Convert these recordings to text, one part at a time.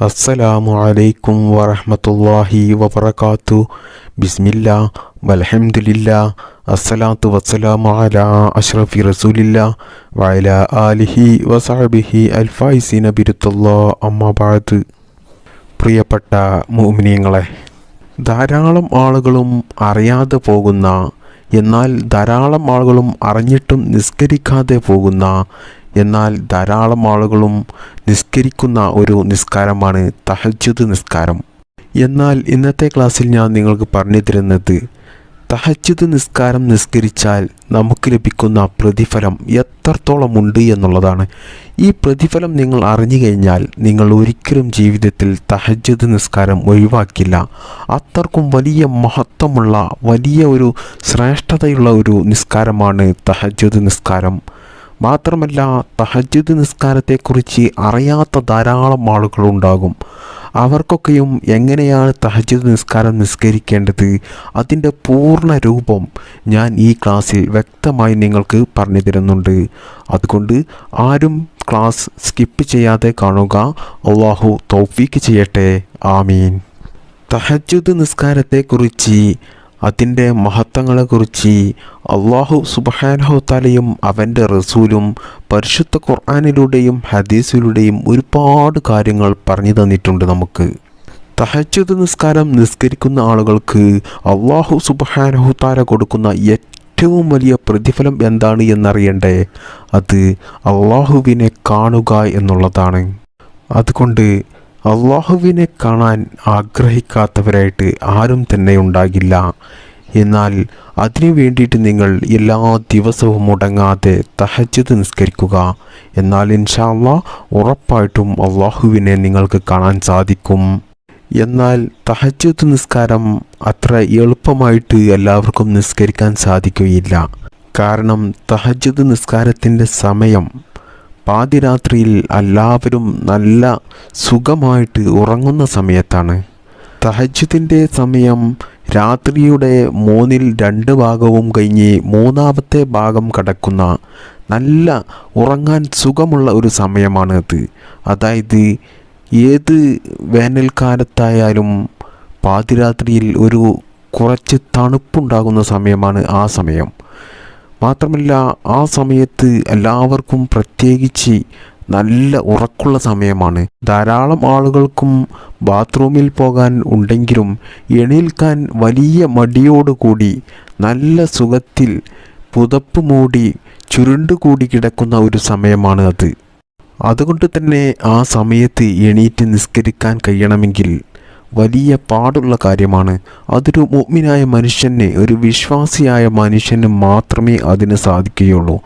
അസ്സലാമു അലൈക്കും വറഹ്മത്തുള്ളാഹി വബറകാത്തു. ബിസ്മില്ലാ വൽഹംദുലില്ലാ അസ്സലാത്തു വസ്സലാമു അലാ അഷ്റഫി റസൂലില്ലാ വഅലാ ആലിഹി വസഹബിഹി അൽഫായിസി ബിരുത്തുല്ലാ അമ്മാ ബഅദ്. പ്രിയപ്പെട്ട മുഅ്മിനീങ്ങളെ ധാരാളം ആളുകളും അറിയാതെ പോകുന്ന എന്നാൽ ധാരാളം ആളുകളും അറിഞ്ഞിട്ടും നിസ്കരിക്കാതെ പോകുന്ന എന്നാൽ ധാരാളം ആളുകളും നിസ്കരിക്കുന്ന ഒരു നിസ്കാരമാണ് തഹജ്ജുദ് നിസ്കാരം. എന്നാൽ ഇന്നത്തെ ക്ലാസ്സിൽ ഞാൻ നിങ്ങൾക്ക് പറഞ്ഞു തരുന്നത് തഹജ്ജുദ് നിസ്കാരം നിസ്കരിച്ചാൽ നമുക്ക് ലഭിക്കുന്ന പ്രതിഫലം എത്രത്തോളം ഉണ്ട് എന്നുള്ളതാണ്. ഈ പ്രതിഫലം നിങ്ങൾ അറിഞ്ഞു കഴിഞ്ഞാൽ നിങ്ങൾ ഒരിക്കലും ജീവിതത്തിൽ തഹജ്ജുദ് നിസ്കാരം ഒഴിവാക്കില്ല. അത്രക്കും വലിയ മഹത്വമുള്ള വലിയ ഒരു ശ്രേഷ്ഠതയുള്ള ഒരു നിസ്കാരമാണ് തഹജ്ജുദ് നിസ്കാരം. മാത്രമല്ല തഹജ്ജുദ് നിസ്കാരത്തെക്കുറിച്ച് അറിയാത്ത ധാരാളം ആളുകളുണ്ടാകും. അവർക്കൊക്കെയും എങ്ങനെയാണ് തഹജ്ജുദ് നിസ്കാരം നിസ്കരിക്കേണ്ടത്? അതിന്റെ പൂർണ രൂപം ഞാൻ ഈ ക്ലാസ്സിൽ വ്യക്തമായി നിങ്ങൾക്ക് പറഞ്ഞു തരുന്നുണ്ട്. അതുകൊണ്ട് ആരും ക്ലാസ് സ്കിപ്പ് ചെയ്യാതെ കാണുക. അള്ളാഹു തൗഫീക്ക് ചെയ്യട്ടെ. ആമീൻ. തഹജ്ജുദ് നിസ്കാരത്തെക്കുറിച്ച് അതിന്റെ മഹത്വങ്ങളെക്കുറിച്ച് അള്ളാഹു സുബഹാനഹു താലയും അവന്റെ റസൂലും പരിശുദ്ധ ഖുർആാനിലൂടെയും ഹദീസിലൂടെയും ഒരുപാട് കാര്യങ്ങൾ പറഞ്ഞു തന്നിട്ടുണ്ട് നമുക്ക്. തഹജ്ജുദ് നിസ്കാരം നിസ്കരിക്കുന്ന ആളുകൾക്ക് അള്ളാഹു സുബഹാനഹു താല കൊടുക്കുന്ന ഏറ്റവും വലിയ പ്രതിഫലം എന്താണ് എന്നറിയണ്ടേ? അത് അള്ളാഹുവിനെ കാണുക എന്നുള്ളതാണ്. അതുകൊണ്ട് അള്ളാഹുവിനെ കാണാൻ ആഗ്രഹിക്കാത്തവരായിട്ട് ആരും തന്നെ ഉണ്ടാകില്ല. എന്നാൽ അതിനു വേണ്ടിയിട്ട് നിങ്ങൾ എല്ലാ ദിവസവും മുടങ്ങാതെ തഹജ്ജുദ് നിസ്കരിക്കുക. എന്നാൽ ഇൻഷാല്ല ഉറപ്പായിട്ടും അള്ളാഹുവിനെ നിങ്ങൾക്ക് കാണാൻ സാധിക്കും. എന്നാൽ തഹജ്ജുദ് നിസ്കാരം അത്ര എളുപ്പമായിട്ട് എല്ലാവർക്കും നിസ്കരിക്കാൻ സാധിക്കുകയില്ല. കാരണം തഹജ്ജുദ് നിസ്കാരത്തിന്റെ സമയം പാതിരാത്രിയിൽ എല്ലാവരും നല്ല സുഖമായിട്ട് ഉറങ്ങുന്ന സമയത്താണ്. തഹജ്ജുദിന്റെ സമയം രാത്രിയുടെ മൂന്നിൽ രണ്ട് ഭാഗവും കഴിഞ്ഞ് മൂന്നാമത്തെ ഭാഗം കടക്കുന്ന നല്ല ഉറങ്ങാൻ സുഖമുള്ള ഒരു സമയമാണ് അത്. അതായത് ഏത് വേനൽക്കാലത്തായാലും പാതിരാത്രിയിൽ ഒരു കുറച്ച് തണുപ്പുണ്ടാകുന്ന സമയമാണ് ആ സമയം. മാത്രമല്ല ആ സമയത്ത് എല്ലാവർക്കും പ്രത്യേകിച്ച് നല്ല ഉറക്കുള്ള സമയമാണ്. ധാരാളം ആളുകൾക്കും ബാത്റൂമിൽ പോകാൻ ഉണ്ടെങ്കിലും എണീൽക്കാൻ വലിയ മടിയോടുകൂടി നല്ല സുഖത്തിൽ പുതപ്പ് മൂടി ചുരുണ്ടുകൂടി കിടക്കുന്ന ഒരു സമയമാണ് അത് അതുകൊണ്ട് തന്നെ ആ സമയത്ത് എണീറ്റ് നിസ്കരിക്കാൻ കഴിയണമെങ്കിൽ വലിയ പാടുള്ള കാര്യമാണ്. അതൊരു മുഗ്മിനായ മനുഷ്യനെ ഒരു വിശ്വാസിയായ മനുഷ്യന് മാത്രമേ അതിന് സാധിക്കുകയുള്ളൂ.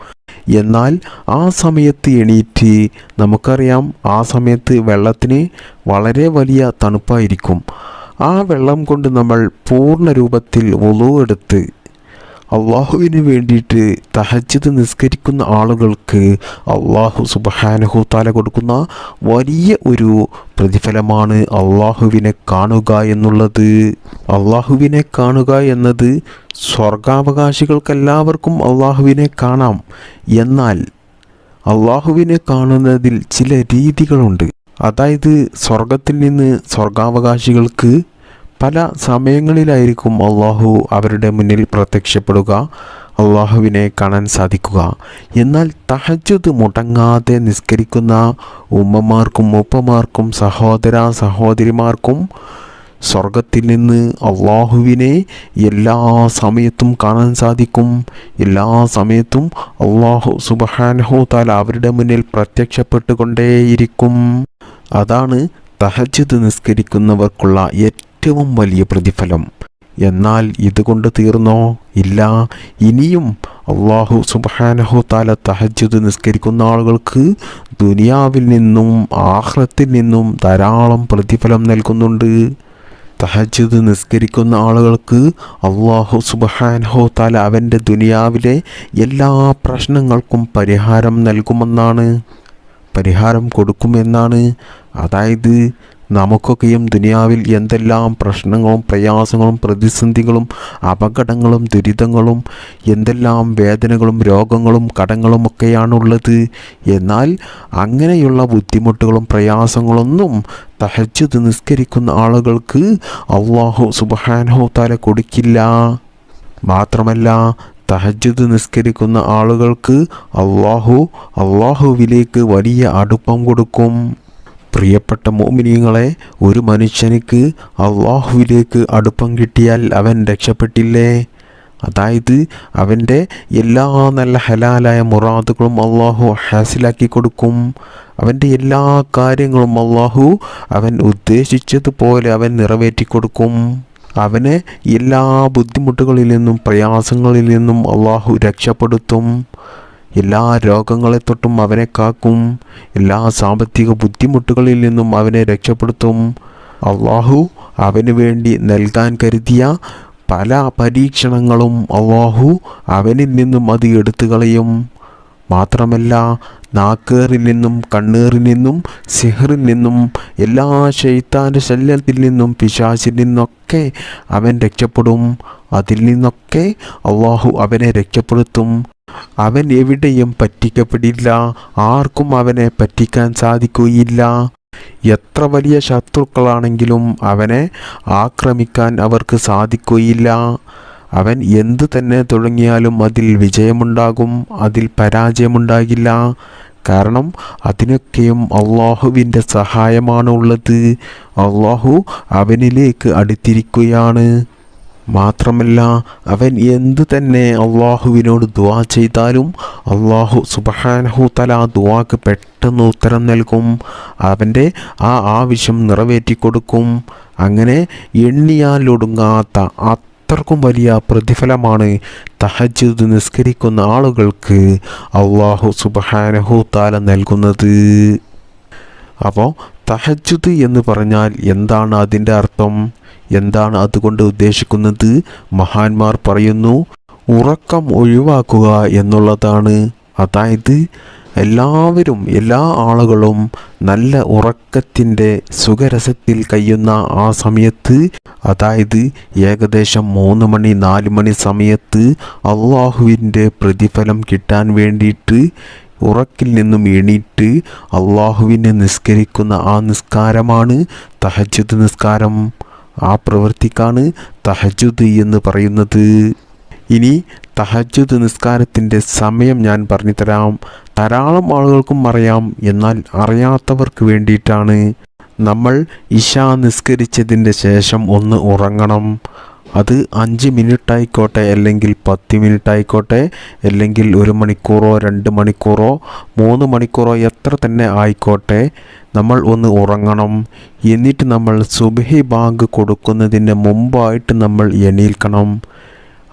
എന്നാൽ ആ സമയത്ത് എണീറ്റ് നമുക്കറിയാം ആ സമയത്ത് വെള്ളത്തിന് വളരെ വലിയ തണുപ്പായിരിക്കും. ആ വെള്ളം കൊണ്ട് നമ്മൾ പൂർണ രൂപത്തിൽ എടുത്ത് അള്ളാഹുവിന് വേണ്ടിയിട്ട് തഹജ്ജത് നിസ്കരിക്കുന്ന ആളുകൾക്ക് അള്ളാഹു സുബഹാനഹു താല കൊടുക്കുന്ന വലിയ ഒരു പ്രതിഫലമാണ് അള്ളാഹുവിനെ കാണുക എന്നുള്ളത്. അള്ളാഹുവിനെ കാണുക എന്നത് സ്വർഗാവകാശികൾക്കെല്ലാവർക്കും അള്ളാഹുവിനെ കാണാം. എന്നാൽ അള്ളാഹുവിനെ കാണുന്നതിൽ ചില രീതികളുണ്ട്. അതായത് സ്വർഗത്തിൽ നിന്ന് സ്വർഗാവകാശികൾക്ക് പല സമയങ്ങളിലായിരിക്കും അള്ളാഹു അവരുടെ മുന്നിൽ പ്രത്യക്ഷപ്പെടുക അള്ളാഹുവിനെ കാണാൻ സാധിക്കുക. എന്നാൽ തഹജുദ് മുടങ്ങാതെ നിസ്കരിക്കുന്ന ഉമ്മമാർക്കും ഉപ്പമാർക്കും സഹോദര സഹോദരിമാർക്കും സ്വർഗത്തിൽ നിന്ന് അള്ളാഹുവിനെ എല്ലാ സമയത്തും കാണാൻ സാധിക്കും. എല്ലാ സമയത്തും അള്ളാഹു സുബഹാനഹു താല അവരുടെ മുന്നിൽ പ്രത്യക്ഷപ്പെട്ടുകൊണ്ടേയിരിക്കും. അതാണ് തഹജുദ് നിസ്കരിക്കുന്നവർക്കുള്ള ഏറ്റവും വലിയ പ്രതിഫലം. എന്നാൽ ഇതുകൊണ്ട് തീർന്നോ? ഇല്ല. ഇനിയും അള്ളാഹു സുബാനഹു താല തഹജ്ജുദ് നിസ്കരിക്കുന്ന ആളുകൾക്ക് ദുനിയാവിൽ നിന്നും ആഹ്റത്തിൽ നിന്നും ധാരാളം പ്രതിഫലം നൽകുന്നുണ്ട്. തഹജ്ജുദ് നിസ്കരിക്കുന്ന ആളുകൾക്ക് അള്ളാഹു സുബഹാനഹു താല അവന്റെ ദുനിയാവിലെ എല്ലാ പ്രശ്നങ്ങൾക്കും പരിഹാരം നൽകുമെന്നാണ്. പരിഹാരം കൊടുക്കുമെന്നാണ്. അതായത് നമുക്കൊക്കെയും ദുനിയാവിൽ എന്തെല്ലാം പ്രശ്നങ്ങളും പ്രയാസങ്ങളും പ്രതിസന്ധികളും അപകടങ്ങളും ദുരിതങ്ങളും എന്തെല്ലാം വേദനകളും രോഗങ്ങളും കടങ്ങളും ഒക്കെയാണുള്ളത്. എന്നാൽ അങ്ങനെയുള്ള ബുദ്ധിമുട്ടുകളും പ്രയാസങ്ങളൊന്നും തഹജ്ജുദ് നിസ്കരിക്കുന്ന ആളുകൾക്ക് അള്ളാഹു സുബാനഹു താല കൊടുക്കില്ല. മാത്രമല്ല തഹജ്ജുദ് നിസ്കരിക്കുന്ന ആളുകൾക്ക് അള്ളാഹു അള്ളാഹുവിലേക്ക് വലിയ അടുപ്പം കൊടുക്കും. പ്രിയപ്പെട്ട മോമിനിയങ്ങളെ ഒരു മനുഷ്യനിക്ക് അള്ളാഹുവിലേക്ക് അടുപ്പം കിട്ടിയാൽ അവൻ രക്ഷപ്പെട്ടില്ലേ? അതായത് അവന്റെ എല്ലാ നല്ല ഹലാലായ മുറാദുകളും അള്ളാഹു ഹാസിലാക്കി കൊടുക്കും. അവന്റെ എല്ലാ കാര്യങ്ങളും അള്ളാഹു അവൻ ഉദ്ദേശിച്ചതുപോലെ അവൻ നിറവേറ്റി കൊടുക്കും. അവനെ എല്ലാ ബുദ്ധിമുട്ടുകളിൽ നിന്നും പ്രയാസങ്ങളിൽ നിന്നും അള്ളാഹു രക്ഷപ്പെടുത്തും. എല്ലാ രോഗങ്ങളെ തൊട്ടും അവനെ കാക്കും. എല്ലാ സാമ്പത്തിക ബുദ്ധിമുട്ടുകളിൽ നിന്നും അവനെ രക്ഷപ്പെടുത്തും. അള്ളാഹു അവന് വേണ്ടി നൽകാൻ കരുതിയ പല പരീക്ഷണങ്ങളും അള്ളാഹു അവനിൽ നിന്നും അത് എടുത്തു കളയും. മാത്രമല്ല നാക്കേറിൽ നിന്നും കണ്ണേറിൽ നിന്നും സിഹറിൽ നിന്നും എല്ലാ ശൈത്താന്റെ ശല്യത്തിൽ നിന്നും പിശാചിൽ നിന്നൊക്കെ അവൻ രക്ഷപ്പെടും. അതിൽ നിന്നൊക്കെ അള്ളാഹു അവനെ രക്ഷപ്പെടുത്തും. അവൻ എവിടെയും പറ്റിക്കപ്പെടില്ല. ആർക്കും അവനെ പറ്റിക്കാൻ സാധിക്കുകയില്ല. എത്ര വലിയ ശത്രുക്കളാണെങ്കിലും അവനെ ആക്രമിക്കാൻ അവർക്ക് സാധിക്കുകയില്ല. അവൻ എന്തു തന്നെ തുടങ്ങിയാലും അതിൽ വിജയമുണ്ടാകും അതിൽ പരാജയമുണ്ടാകില്ല. കാരണം അതിനൊക്കെയും അള്ളാഹുവിന്റെ സഹായമാണുള്ളത് അള്ളാഹു അവനിലേക്ക് അടുത്തിരിക്കുകയാണ്. മാത്രമല്ല അവൻ എന്തു തന്നെ അള്ളാഹുവിനോട് ദുവാ ചെയ്താലും അള്ളാഹു സുബഹാനഹു തല ദുവാക്ക് പെട്ടെന്ന് ഉത്തരം നൽകും. അവന്റെ ആ ആവശ്യം നിറവേറ്റി കൊടുക്കും. അങ്ങനെ എണ്ണിയാലൊടുങ്ങാത്ത അത്രക്കും വലിയ പ്രതിഫലമാണ് തഹജ്ജുദ് നിസ്കരിക്കുന്ന ആളുകൾക്ക് അള്ളാഹു സുബഹാനഹു താല നൽകുന്നത്. അപ്പോൾ തഹജ്ജുദ് എന്ന് പറഞ്ഞാൽ എന്താണ് അതിന്റെ അർത്ഥം? എന്താണ് അതുകൊണ്ട് ഉദ്ദേശിക്കുന്നത്? മഹാന്മാർ പറയുന്നു ഉറക്കം ഒഴിവാക്കുക എന്നുള്ളതാണ്. അതായത് എല്ലാവരും എല്ലാ ആളുകളും നല്ല ഉറക്കത്തിന്റെ സുഖരസത്തിൽ കഴിയുന്ന ആ സമയത്ത് അതായത് ഏകദേശം മൂന്ന് മണി നാല് മണി സമയത്ത് അള്ളാഹുവിന്റെ പ്രതിഫലം കിട്ടാൻ വേണ്ടിയിട്ട് ഉറക്കിൽ നിന്നും എണീറ്റ് അള്ളാഹുവിനെ നിസ്കരിക്കുന്ന ആ നിസ്കാരമാണ് തഹജ്ജുദ് നിസ്കാരം. ആ പ്രവൃത്തിക്കാണ് തഹജുദ് എന്ന് പറയുന്നത്. ഇനി തഹജുദ് നിസ്കാരത്തിന്റെ സമയം ഞാൻ പറഞ്ഞു തരാം ധാരാളം ആളുകൾക്കും അറിയാം. എന്നാൽ അറിയാത്തവർക്ക് വേണ്ടിയിട്ടാണ് നമ്മൾ ഇഷ നിസ്കരിച്ചതിന്റെ ശേഷം ഒന്ന് ഉറങ്ങണം. അത് അഞ്ച് മിനിറ്റ് ആയിക്കോട്ടെ അല്ലെങ്കിൽ പത്ത് മിനിറ്റ് ആയിക്കോട്ടെ അല്ലെങ്കിൽ ഒരു മണിക്കൂറോ രണ്ട് മണിക്കൂറോ മൂന്ന് മണിക്കൂറോ എത്ര തന്നെ ആയിക്കോട്ടെ നമ്മൾ ഒന്ന് ഉറങ്ങണം. എന്നിട്ട് നമ്മൾ സുബഹി ബാങ്ക് കൊടുക്കുന്നതിന് മുമ്പായിട്ട് നമ്മൾ എണീൽക്കണം.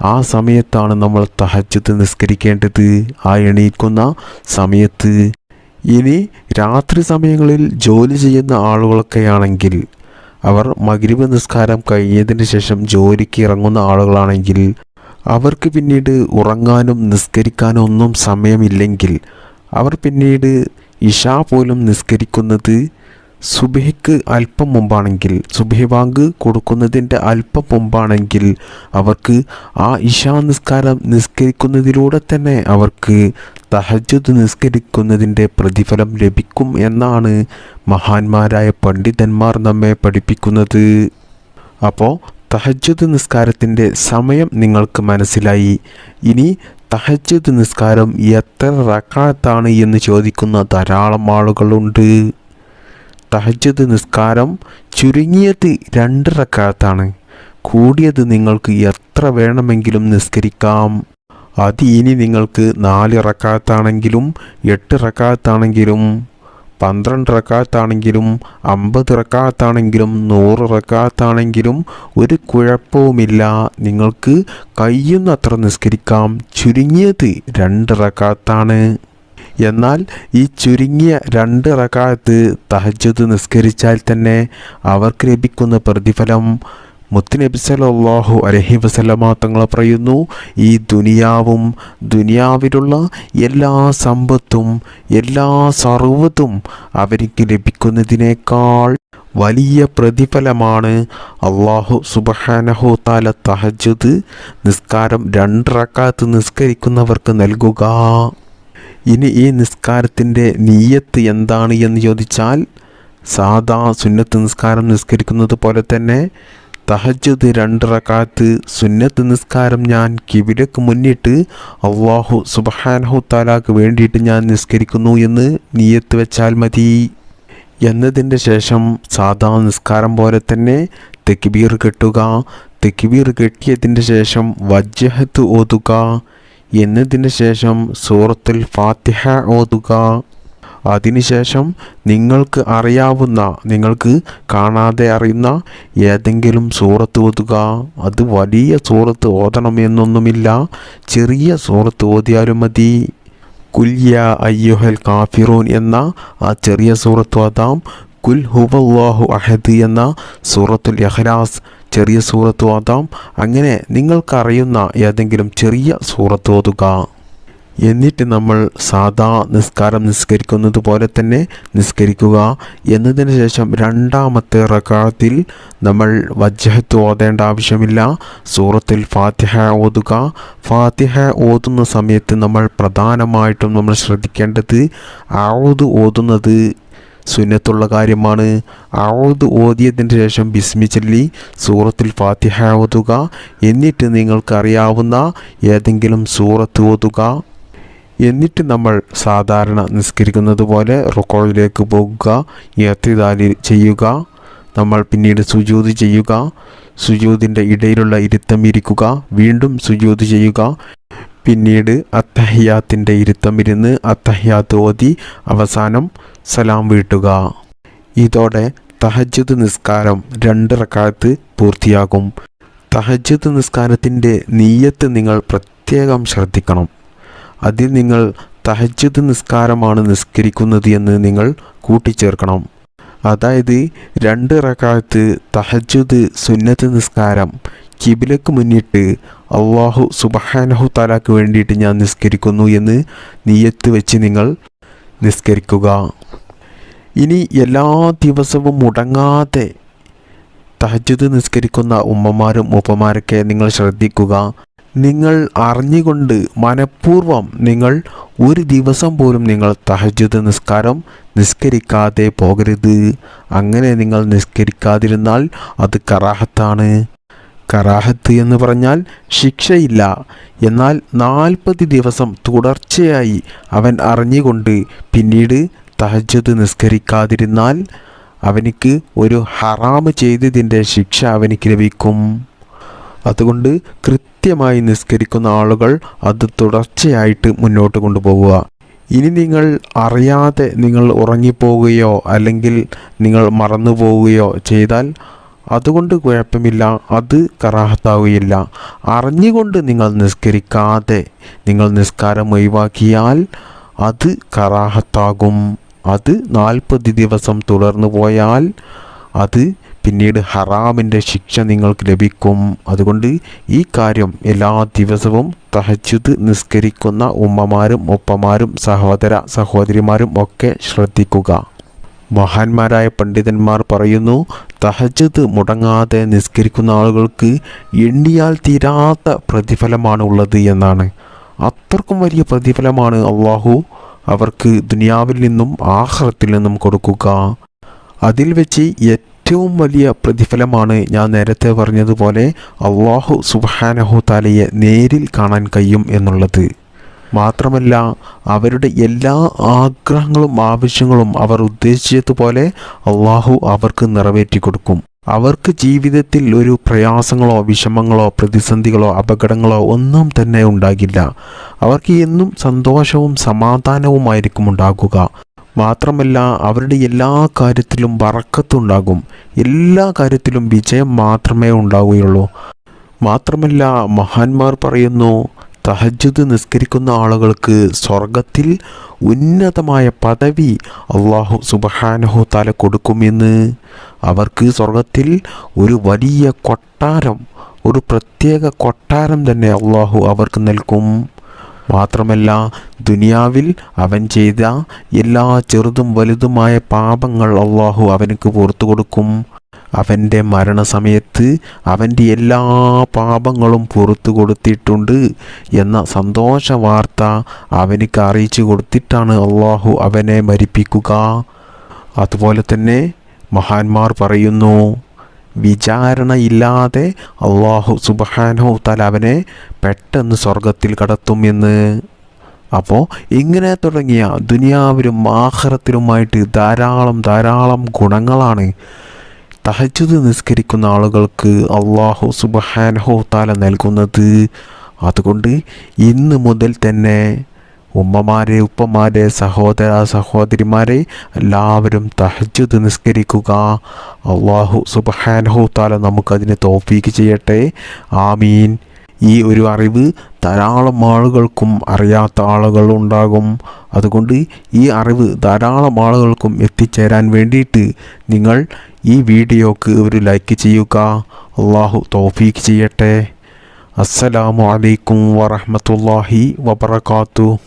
ആ സമയത്താണ് നമ്മൾ തഹജ്ജുദ് നിസ്കരിക്കേണ്ടത്. ആ എണീക്കുന്ന സമയത്ത്. ഇനി രാത്രി സമയങ്ങളിൽ ജോലി ചെയ്യുന്ന ആളുകളൊക്കെയാണെങ്കിൽ അവർ മഗ്രിബ് നിസ്കാരം കഴിഞ്ഞതിന് ശേഷം ജോലിക്ക് ഇറങ്ങുന്ന ആളുകളാണെങ്കിൽ അവർക്ക് പിന്നീട് ഉറങ്ങാനും നിസ്കരിക്കാനും ഒന്നും സമയമില്ലെങ്കിൽ അവർ പിന്നീട് ഇഷ പോലും നിസ്കരിക്കുന്നത് സുബഹിക്ക് അല്പം മുമ്പാണെങ്കിൽ സുബഹി ബാങ്ക് കൊടുക്കുന്നതിന്റെ അല്പം മുമ്പാണെങ്കിൽ അവർക്ക് ആ ഇഷാ നിസ്കാരം നിസ്കരിക്കുന്നതിലൂടെ തന്നെ അവർക്ക് തഹജ്ജുദ് നിസ്കരിക്കുന്നതിന്റെ പ്രതിഫലം ലഭിക്കും എന്നാണ് മഹാന്മാരായ പണ്ഡിതന്മാർ നമ്മെ പഠിപ്പിക്കുന്നത്. അപ്പോൾ തഹജ്ജുദ് നിസ്കാരത്തിന്റെ സമയം നിങ്ങൾക്ക് മനസ്സിലായി. ഇനി തഹജ്ജുദ് നിസ്കാരം എത്ര റക്കാത്താണ് എന്ന് ചോദിക്കുന്ന ധാരാളം ആളുകളുണ്ട്. തഹജ്ജുദ് നിസ്കാരം ചുരുങ്ങിയത് രണ്ട് റക്കാത്താണ്. കൂടിയത് നിങ്ങൾക്ക് എത്ര വേണമെങ്കിലും നിസ്കരിക്കാം. അത് ഇനി നിങ്ങൾക്ക് നാല് റക്കാത്താണെങ്കിലും എട്ട് റക്കാത്താണെങ്കിലും പന്ത്രണ്ട് റക്കാത്താണെങ്കിലും അമ്പത് റക്കാത്താണെങ്കിലും നൂറ് റക്കാത്താണെങ്കിലും ഒരു കുഴപ്പവുമില്ല. നിങ്ങൾക്ക് കഴിയുന്നത്ര നിസ്കരിക്കാം. ചുരുങ്ങിയത് രണ്ട് റക്കാത്താണ് എന്നാൽ ഈ ചുരുങ്ങിയ രണ്ട് റക്കാത്ത് തഹജത് നിസ്കരിച്ചാൽ തന്നെ അവർക്ക് ലഭിക്കുന്ന പ്രതിഫലം മുത്തുനബി സലാഹു അലഹി വസല്ലമ തങ്ങൾ പറയുന്നു ഈ ദുനിയാവും ദുനിയാവിലുള്ള എല്ലാ സമ്പത്തും എല്ലാ സർവതും അവർക്ക് ലഭിക്കുന്നതിനേക്കാൾ വലിയ പ്രതിഫലമാണ് അള്ളാഹു സുബഹാനഹു താല തഹജുദ് നിസ്കാരം രണ്ടറക്കാത്ത് നിസ്കരിക്കുന്നവർക്ക് നൽകുക. ഇനി ഈ നിസ്കാരത്തിന്റെ നീയത്ത് എന്താണ് എന്ന് ചോദിച്ചാൽ സാധാ സുന്നത്ത് നിസ്കാരം നിസ്കരിക്കുന്നത് പോലെ തന്നെ തഹജുദ് രണ്ട് റക്കാത്ത് സുന്നത്ത് നിസ്കാരം ഞാൻ കിവിലക്ക് മുന്നിട്ട് അള്ളാഹു സുബഹാനഹു താലാക്ക് വേണ്ടിയിട്ട് ഞാൻ നിസ്കരിക്കുന്നു എന്ന് നീയത്ത് വെച്ചാൽ മതി. എന്നതിന്റെ ശേഷം സാധാ നിസ്കാരം പോലെ തന്നെ തെക്കിബീർ കെട്ടുക. തെക്കിബീർ കെട്ടിയതിന്റെ ശേഷം വജ്ജഹത്ത് ഓതുക. എന്നതിന് ശേഷം സൂറത്തുൽ ഫാത്തിഹ ഓതുക. അതിനുശേഷം നിങ്ങൾക്ക് അറിയാവുന്ന നിങ്ങൾക്ക് കാണാതെ അറിയുന്ന ഏതെങ്കിലും സൂറത്ത് ഓതുക. അത് വലിയ സൂറത്ത് ഓതണമെന്നൊന്നുമില്ല ചെറിയ സൂറത്ത് ഓതിയാലും മതി. കുല്യ അയ്യുഹൽ കാഫിറൂൻ എന്ന ആ ചെറിയ സൂറത്ത് ഓതാം. കുൽ ഹുവല്ലാഹു അഹദ് എന്ന സൂറത്തുൽ യഹ്ലാസ് ചെറിയ സൂറത്ത് ഓതാം. അങ്ങനെ നിങ്ങൾക്കറിയുന്ന ഏതെങ്കിലും ചെറിയ സൂറത്ത് ഓതുക. എന്നിട്ട് നമ്മൾ സാധാ നിസ്കാരം നിസ്കരിക്കുന്നത് പോലെ തന്നെ നിസ്കരിക്കുക. എന്നതിന് ശേഷം രണ്ടാമത്തെ റക്കാത്തിൽ നമ്മൾ വജ്ജഹത്ത് ഓതേണ്ട ആവശ്യമില്ല. സൂറത്തിൽ ഫാത്തിഹ ഓതുക. ഫാത്തിഹ ഓതുന്ന സമയത്ത് നമ്മൾ പ്രധാനമായിട്ടും നമ്മൾ ശ്രദ്ധിക്കേണ്ടത് ആവത് ഓതുന്നത് സുന്നത്തുള്ള കാര്യമാണ്. ആവത് ഓതിയതിന് ശേഷം ബിസ്മി ചൊല്ലി സൂറത്തിൽ ഫാത്തിഹ ഓതുക. എന്നിട്ട് നിങ്ങൾക്കറിയാവുന്ന ഏതെങ്കിലും സൂറത്ത് ഓതുക. എന്നിട്ട് നമ്മൾ സാധാരണ നിസ്കരിക്കുന്നത് പോലെ റുക്കോയിലേക്ക് പോകുക എത്തിദാലി ചെയ്യുക നമ്മൾ പിന്നീട് സുജൂത് ചെയ്യുക സുജൂതിന്റെ ഇടയിലുള്ള ഇരുത്തം ഇരിക്കുക വീണ്ടും സുജൂത് ചെയ്യുക പിന്നീട് അത്തഹ്യാത്തിന്റെ ഇരുത്തം ഇരുന്ന് അത്തഹ്യാത്ത് ഓതി അവസാനം സലാം വീട്ടുക. ഇതോടെ തഹജ്ജുദ് നിസ്കാരം രണ്ട് റക്കാത്ത് പൂർത്തിയാകും. തഹജ്ജുദ് നിസ്കാരത്തിന്റെ നീയത്ത് നിങ്ങൾ പ്രത്യേകം ശ്രദ്ധിക്കണം. അതിൽ നിങ്ങൾ തഹജ്ജുദ് നിസ്കാരമാണ് നിസ്കരിക്കുന്നത് എന്ന് നിങ്ങൾ കൂട്ടിച്ചേർക്കണം. അതായത് രണ്ട് റക്കാത്ത് തഹജ്ജുദ് സുന്നത്ത് നിസ്കാരം കിബിലക്ക് മുന്നിട്ട് അള്ളാഹു സുബഹാനഹു താലാക്ക് വേണ്ടിയിട്ട് ഞാൻ നിസ്കരിക്കുന്നു എന്ന് നീയത്ത് വെച്ച് നിങ്ങൾ നിസ്കരിക്കുക. ഇനി എല്ലാ ദിവസവും മുടങ്ങാതെ തഹജ്ജുദ് നിസ്കരിക്കുന്ന ഉമ്മമാരും ഉപ്പമാരൊക്കെ നിങ്ങൾ ശ്രദ്ധിക്കുക. നിങ്ങൾ അറിഞ്ഞുകൊണ്ട് മനഃപൂർവം നിങ്ങൾ ഒരു ദിവസം പോലും നിങ്ങൾ തഹജ്ജുദ് നിസ്കാരം നിസ്കരിക്കാതെ പോകരുത്. അങ്ങനെ നിങ്ങൾ നിസ്കരിക്കാതിരുന്നാൽ അത് കറാഹത്താണ്. കറാഹത്ത് എന്ന് പറഞ്ഞാൽ ശിക്ഷയില്ല. എന്നാൽ നാൽപ്പത് ദിവസം തുടർച്ചയായി അവൻ അറിഞ്ഞുകൊണ്ട് പിന്നീട് തഹജ്ജുദ് നിസ്കരിക്കാതിരുന്നാൽ അവനിക്ക് ഒരു ഹറാമ് ചെയ്തതിന്റെ ശിക്ഷ അവനിക്ക് ലഭിക്കും. അതുകൊണ്ട് കൃത്യമായി നിസ്കരിക്കുന്ന ആളുകൾ അത് തുടർച്ചയായിട്ട് മുന്നോട്ട് കൊണ്ടുപോകുക ഇനി നിങ്ങൾ അറിയാതെ നിങ്ങൾ ഉറങ്ങിപ്പോവുകയോ അല്ലെങ്കിൽ നിങ്ങൾ മറന്നു പോവുകയോ ചെയ്താൽ അതുകൊണ്ട് കുഴപ്പമില്ല അത് കറാഹത്താവുകയില്ല. അറിഞ്ഞുകൊണ്ട് നിങ്ങൾ നിസ്കരിക്കാതെ നിങ്ങൾ നിസ്കാരം ഒഴിവാക്കിയാൽ അത് കറാഹത്താകും. അത് നാൽപ്പത് ദിവസം തുടർന്നു പോയാൽ അത് പിന്നീട് ഹറാമിന്റെ ശിക്ഷ നിങ്ങൾക്ക് ലഭിക്കും. അതുകൊണ്ട് ഈ കാര്യം എല്ലാ ദിവസവും തഹജുദ് നിസ്കരിക്കുന്ന ഉമ്മമാരും ഉപ്പമാരും സഹോദര സഹോദരിമാരും ഒക്കെ ശ്രദ്ധിക്കുക. മഹാന്മാരായ പണ്ഡിതന്മാർ പറയുന്നു തഹജുദ് മുടങ്ങാതെ നിസ്കരിക്കുന്ന ആളുകൾക്ക് എണ്ണിയാൽ തീരാത്ത പ്രതിഫലമാണ് ഉള്ളത് എന്നാണ്. അത്രക്കും വലിയ പ്രതിഫലമാണ് അള്ളാഹു അവർക്ക് ദുനിയാവിൽ നിന്നും ആഹ്റത്തിൽ നിന്നും കൊടുക്കുക. അതിൽ വെച്ച് ഏറ്റവും വലിയ പ്രതിഫലമാണ് ഞാൻ നേരത്തെ പറഞ്ഞതുപോലെ അള്ളാഹു സുബാനഹു താലയെ നേരിൽ കാണാൻ കഴിയും എന്നുള്ളത്. മാത്രമല്ല അവരുടെ എല്ലാ ആഗ്രഹങ്ങളും ആവശ്യങ്ങളും അവർ ഉദ്ദേശിച്ചതുപോലെ അള്ളാഹു അവർക്ക് നിറവേറ്റി കൊടുക്കും അവർക്ക് ജീവിതത്തിൽ ഒരു പ്രയാസങ്ങളോ വിഷമങ്ങളോ പ്രതിസന്ധികളോ അപകടങ്ങളോ ഒന്നും തന്നെ ഉണ്ടാകില്ല. അവർക്ക് എന്നും സന്തോഷവും സമാധാനവുമായിരിക്കും ഉണ്ടാകുക. മാത്രമല്ല അവരുടെ എല്ലാ കാര്യത്തിലും വറക്കത്തുണ്ടാകും. എല്ലാ കാര്യത്തിലും വിജയം മാത്രമേ ഉണ്ടാവുകയുള്ളൂ. മാത്രമല്ല മഹാന്മാർ പറയുന്നു തഹജ്ജുദ് നിസ്കരിക്കുന്ന ആളുകൾക്ക് സ്വർഗത്തിൽ ഉന്നതമായ പദവി അള്ളാഹു സുബഹാനഹു തല കൊടുക്കുമെന്ന്. അവർക്ക് സ്വർഗത്തിൽ ഒരു വലിയ കൊട്ടാരം ഒരു പ്രത്യേക കൊട്ടാരം തന്നെ അള്ളാഹു അവർക്ക് നൽകും. മാത്രമല്ല ദുനിയാവിൽ അവൻ ചെയ്ത എല്ലാ ചെറുതും വലുതുമായ പാപങ്ങൾ അള്ളാഹു അവനക്ക് പുറത്തു കൊടുക്കും. അവന്റെ മരണസമയത്ത് അവന്റെ എല്ലാ പാപങ്ങളും പുറത്തു കൊടുത്തിട്ടുണ്ട് എന്ന സന്തോഷ വാർത്ത അവനിക്ക് അറിയിച്ചു കൊടുത്തിട്ടാണ് അള്ളാഹു അവനെ മരിപ്പിക്കുക. അതുപോലെ തന്നെ മഹാന്മാർ പറയുന്നു വിചാരണയില്ലാതെ അള്ളാഹു സുബഹാനോ തല അവനെ പെട്ടെന്ന് സ്വർഗത്തിൽ കടത്തും എന്ന്. അപ്പോൾ ഇങ്ങനെ തുടങ്ങിയ ദുനിയാവിലും ആഹ്റത്തിലുമായിട്ട് ധാരാളം ധാരാളം ഗുണങ്ങളാണ് തഹജുദ് നിസ്കരിക്കുന്ന ആളുകൾക്ക് അള്ളാഹു സുബഹാനഹോ താല നൽകുന്നത്. അതുകൊണ്ട് ഇന്ന് മുതൽ തന്നെ ഉമ്മമാരെ ഉപ്പമാരെ സഹോദര സഹോദരിമാരെ എല്ലാവരും തഹജുദ് നിസ്കരിക്കുക. അള്ളാഹു സുബഹാനഹു താല നമുക്കതിനെ തോഫീക്ക് ചെയ്യട്ടെ. ആമീൻ. ഈ ഒരു അറിവ് ധാരാളം ആളുകൾക്കും അറിയാത്ത ആളുകൾ ഉണ്ടാകും. അതുകൊണ്ട് ഈ അറിവ് ധാരാളം ആളുകൾക്കും എത്തിച്ചേരാൻ വേണ്ടിയിട്ട് നിങ്ങൾ ഈ വീഡിയോക്ക് ഒരു ലൈക്ക് ചെയ്യുക. അള്ളാഹു തോഫീക്ക് ചെയ്യട്ടെ. അസ്സലാമു അലൈക്കും വറഹമത്തല്ലാഹി വബർക്കാത്തു